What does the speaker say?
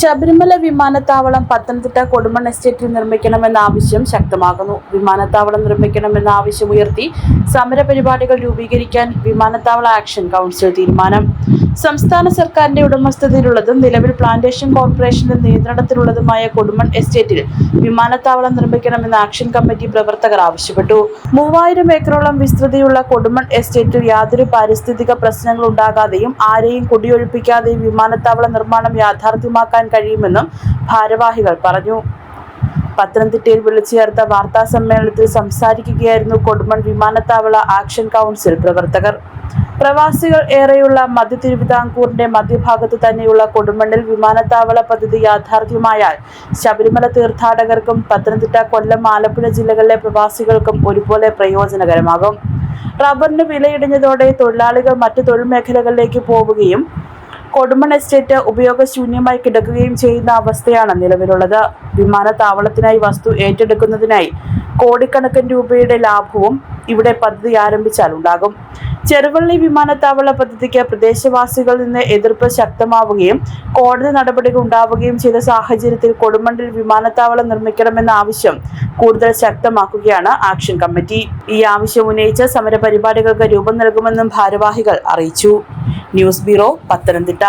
ശബരിമല വിമാനത്താവളം പത്തനംതിട്ട കൊടുമൺ എസ്റ്റേറ്റിൽ നിർമ്മിക്കണമെന്ന ആവശ്യം ശക്തമാകുന്നു. വിമാനത്താവളം നിർമ്മിക്കണമെന്ന ആവശ്യം ഉയർത്തി സമരപരിപാടികൾ രൂപീകരിക്കാൻ വിമാനത്താവള ആക്ഷൻ കൗൺസിൽ തീരുമാനം. സംസ്ഥാന സർക്കാരിന്റെ ഉടമസ്ഥതയിലുള്ളതും നിലവിൽ പ്ലാന്റേഷൻ കോർപ്പറേഷന്റെ നിയന്ത്രണത്തിലുള്ളതുമായ കൊടുമൺ എസ്റ്റേറ്റിൽ വിമാനത്താവളം നിർമ്മിക്കണമെന്ന് ആക്ഷൻ കമ്മിറ്റി പ്രവർത്തകർ ആവശ്യപ്പെട്ടു. മൂവായിരം ഏക്കറോളം വിസ്തൃതിയുള്ള കൊടുമൺ എസ്റ്റേറ്റിൽ യാതൊരു പാരിസ്ഥിതിക പ്രശ്നങ്ങൾ ഉണ്ടാകാതെയും ആരെയും കുടിയൊഴിപ്പിക്കാതെയും വിമാനത്താവള നിർമ്മാണം യാഥാർത്ഥ്യമാക്കാൻ കഴിയുമെന്നും ഭാരവാഹികൾ പറഞ്ഞു. പത്തനംതിട്ടയിൽ വിളിച്ചു ചേർത്ത വാർത്താ സമ്മേളനത്തിൽ സംസാരിക്കുകയായിരുന്നു കൊടുമൺ വിമാനത്താവള ആക്ഷൻ കൗൺസിൽ പ്രവർത്തകർ. പ്രവാസികൾ ഏറെയുള്ള മധ്യ തിരുവിതാംകൂറിന്റെ മധ്യഭാഗത്ത് തന്നെയുള്ള കൊടുമണ്ണിൽ വിമാനത്താവള പദ്ധതി യാഥാർത്ഥ്യമായാൽ ശബരിമല തീർത്ഥാടകർക്കും പത്തനംതിട്ട കൊല്ലം ആലപ്പുഴ ജില്ലകളിലെ പ്രവാസികൾക്കും ഒരുപോലെ പ്രയോജനകരമാകും. റബ്ബറിന് വിലയിടിഞ്ഞതോടെ തൊഴിലാളികൾ മറ്റു തൊഴിൽ മേഖലകളിലേക്ക് പോവുകയും കൊടുമൺ എസ്റ്റേറ്റ് ഉപയോഗശൂന്യമായി കിടക്കുകയും ചെയ്യുന്ന അവസ്ഥയാണ് നിലവിലുള്ളത്. വിമാനത്താവളത്തിനായി വസ്തു ഏറ്റെടുക്കുന്നതിനായി കോടിക്കണക്കിന് രൂപയുടെ ലാഭവും ഇവിടെ പദ്ധതി ആരംഭിച്ചാൽ ഉണ്ടാകും. ചെറുവള്ളി വിമാനത്താവള പദ്ധതിക്ക് പ്രദേശവാസികളിൽ നിന്ന് എതിർപ്പ് ശക്തമാവുകയും കോടതി നടപടികൾ ഉണ്ടാവുകയും ചെയ്ത സാഹചര്യത്തിൽ കൊടുമണ്ടിൽ വിമാനത്താവളം നിർമ്മിക്കണമെന്ന ആവശ്യം കൂടുതൽ ശക്തമാക്കുകയാണ് ആക്ഷൻ കമ്മിറ്റി. ഈ ആവശ്യം ഉന്നയിച്ച് സമരപരിപാടികൾക്ക് രൂപം നൽകുമെന്നും ഭാരവാഹികൾ അറിയിച്ചു. News bureau Pathanamthitta.